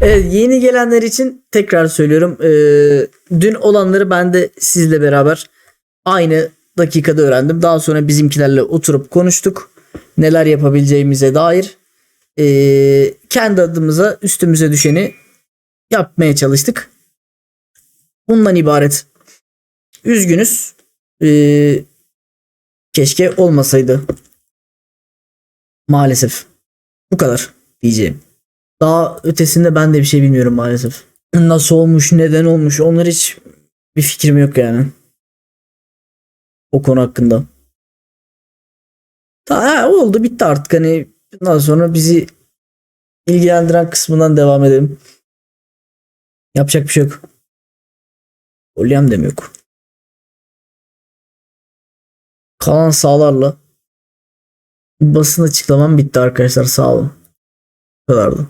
Evet, yeni gelenler için tekrar söylüyorum. Ee, dün olanları ben de sizle beraber aynı dakikada öğrendim. Daha sonra bizimkilerle oturup konuştuk. Neler yapabileceğimize dair. Ee, kendi adımıza üstümüze düşeni yapmaya çalıştık. Bundan ibaret. Üzgünüz. Ee, keşke olmasaydı. Maalesef. Bu kadar diyeceğim. Daha ötesinde ben de bir şey bilmiyorum maalesef. Nasıl olmuş, neden olmuş onlar hiç bir fikrim yok yani. O konu hakkında. Ta, oldu bitti artık hani bundan sonra bizi ilgilendiren kısmından devam edelim. Yapacak bir şey yok. Olyam dem yok. Kalan sağlarla basın açıklamam bitti arkadaşlar sağ olun. Bu kadardı.